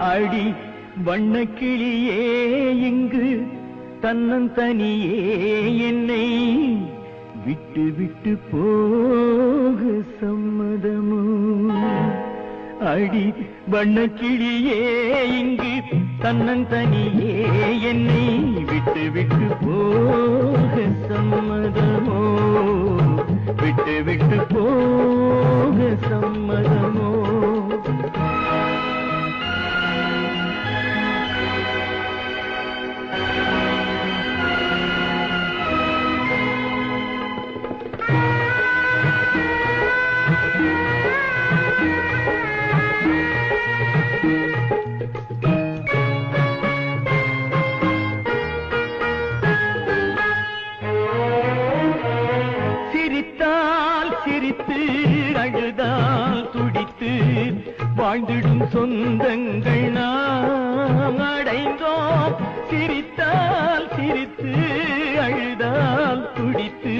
அடி வண்ணக்கிளியே இங்கு தன்னந்தனியே என்னை விட்டு விட்டு போக சம்மதமோ. அடி வண்ணக்கிளியே இங்கு தன்னந்தனியே என்னை விட்டு விட்டு போக சம்மதமோ. விட்டு விட்டு போக சம்மதமோ. வாழ்ந்திடும் சொந்தங்கள் நாம் அடைந்தோம். சிரித்தால் சிரித்து அழுதால் துடித்து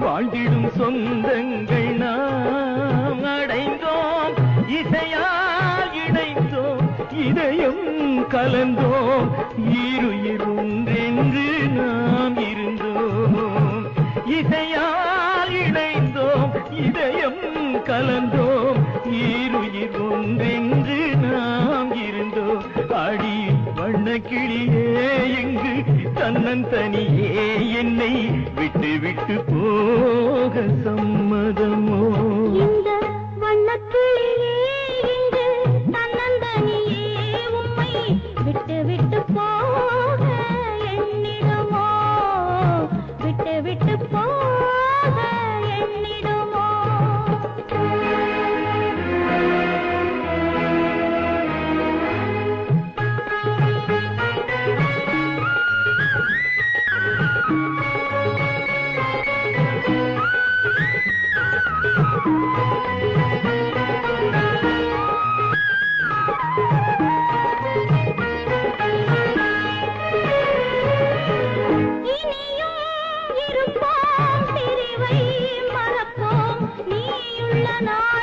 வாழ்ந்திடும் சொந்தங்கள் நாம் அடைந்தோம். இசையால் இணைந்தோம் இதயம் கலந்தோம். ஈருயிர் ஒன்றென்று நாம் இருந்தோம். இசையால் இணைந்தோம் இதயம் கலந்தோம். ஈருயிர் ஒன்றென்று நாம் இருந்தோம். அடி வண்ண கிளியே எங்கு தன்னன் தனியே என்னை விட்டு விட்டு போக சம்மதமோ. மறப்போம். நீயுள்ள நான்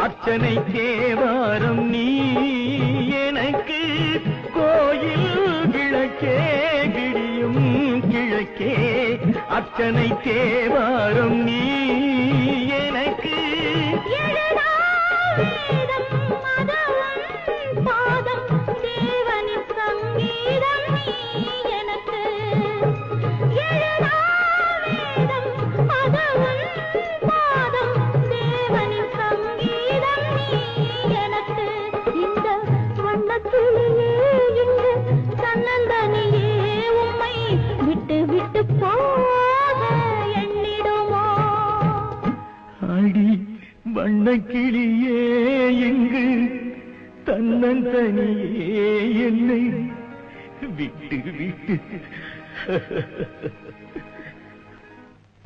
அர்ச்சனை தேவாரம் நீ எனக்கு. கோயில் விளக்கே கிடி கிழக்கே அர்ச்சனை தேவாரம் நீ. அடி வண்ணக்கிளியே எங்கு தன்னந்தனியே என்னை விட்டு விட்டு.